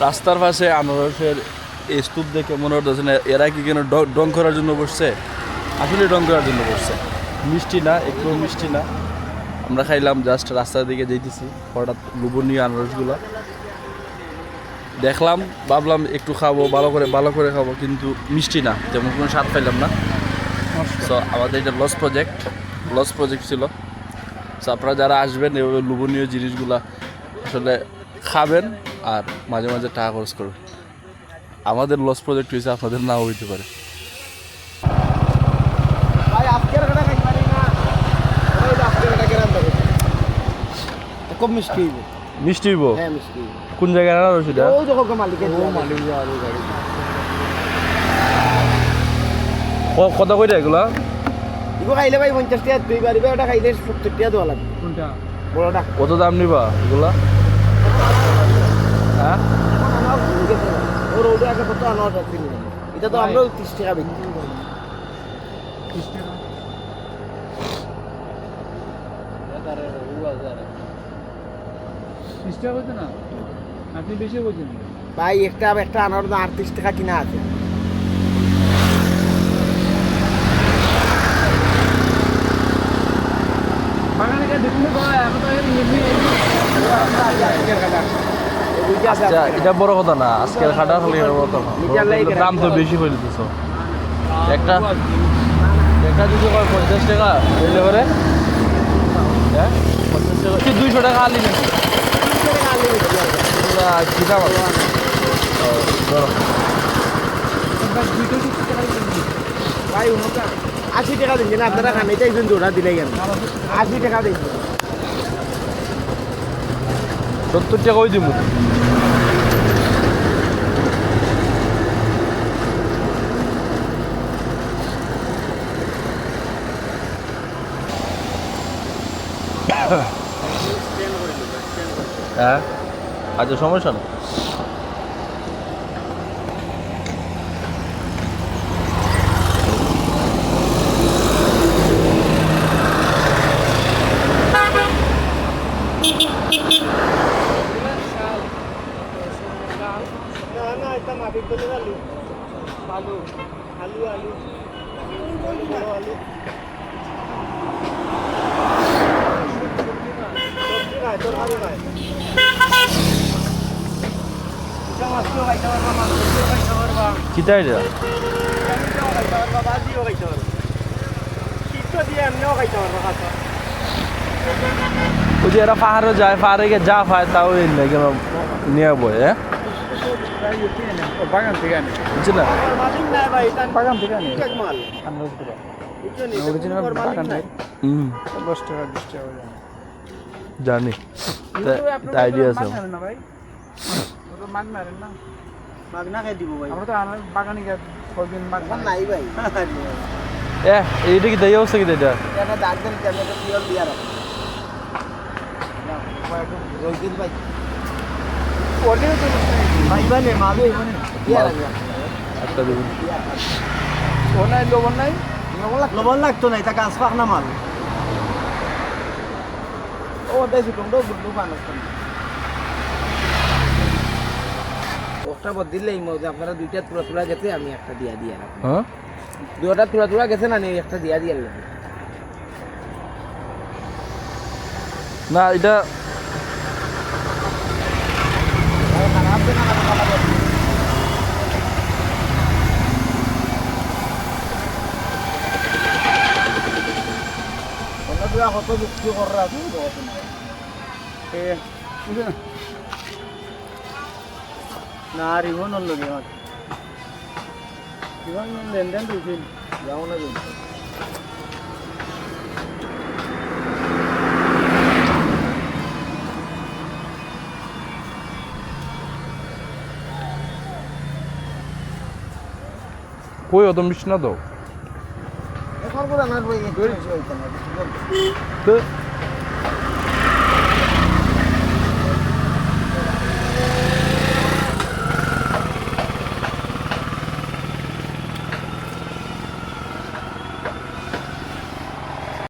রাস্তার পাশে আনারসের এই স্তূপ দেখে মনে হতেছে না এরা কি কেন ড- করার জন্য বসছে? আসলে ডং করার জন্য বসছে। মিষ্টি না একটু মিষ্টি না। আমরা খাইলাম জাস্ট রাস্তার দিকে যেতেছি হঠাৎ লোভনীয় আনারসগুলো। দেখলাম ভাবলাম একটু খাব ভালো করে ভালো করে খাব কিন্তু মিষ্টি না তেমন কোনো স্বাদ পাইলাম না। সো আমাদের এটা লস প্রজেক্ট লস প্রজেক্ট ছিল। সো আপনারা যারা আসবেন এভাবে লোভনীয় জিনিসগুলা আসলে খাবেন। আর মাঝে মাঝে টাকা খরচ করবেন আমাদের লস প্রজেক্ট হয়েছে আপনাদের নাও হইতে পারে। খুব মিষ্টি হইবে। মিষ্টি হইব? হ্যাঁ মিষ্টি কোন জায়গায় ও মালিক আর গাড়ি। ক- কত কইটা এগুলা? খাইলে ভাই পঞ্চাশ টাকা দুই পারিবে ওটা খাইলে সত্তর টাকা দেওয়া লাগবে। কোনটা? বড়টা। কত দাম নিবা এগুলা? হ্যাঁ ওর ওটা একটা কত এটা তো আমরা তিরিশ টাকা বিক্রি ত্রিশ টাকা। ত্রিশ টাকা না? আপনি বেশি বলছেন। ভাই একটা একটা আনার দাম আটত্রিশ টাকা কিনা আছে। বাগানে দেখুন এখন তো আচ্ছা। এটা বড় কথা না আজকের খাটা হলে এটা বড় কথা। দাম তো বেশি করে দিতেছ একটা একটা যদি হয় পঞ্চাশ টাকা হইলে পরে? হ্যাঁ পঞ্চাশ টাকা। কি দুইশো টাকা আলি নাকি? ভাই উনটা আশি টাকা দিন না আপনারা খান এটাই কিন্তু ওরা দিলে কেন আশি টাকা দিন। সত্তর টাকা ওই দিব হ্যাঁ? আচ্ছা সমস্যা না না এটা মাটি তোলে আলু আলু আলু আলু বড় আলু। সবজি কিতা এটা? পারবা কাঁচা ওই যে এরা পাহাড়ে যায় পাহাড়ে যা পায় তাও নিয়ে বয় হ্যাঁ? বাগান থেকে আনে। এটা বাগান থেকে আনে। অরিজিনাল বাগান নাই। হুম। দশ টাকা বিশ টাকা জানি। আইডিয়া আছে এইটা কি দেই অবস্থা কি এটা দাগ দেন ক্যামেরা পিওর দিয়া রাখ। দিন ভাই Original তো বুঝতে নেই। ভাই বানে মাবে দিয়া রাখ একটা দেখুন ও নাই লবণ নাই লবণ লাগতো না এটা গাছ পাক না মাল ও দেশি টন্ডো গুল্লু বানাস একটা বদিলে এই মধ্যে আপনারা দুইটা তুলা তুলা গেছে আমি একটা দিয়া দিয়া রাখ হ্যাঁ দুটা তুলা তুলা গেছে না নেই একটা দিয়া দিয়া না, এটা তুলা কত যুক্তি করার আছে এ, বুঝলে না? না রিভন হল রিভন ইমান লেনদেন দিয়েছিল যাও না যাও কই অত মিষ্টি না এখন করে আমার বই তো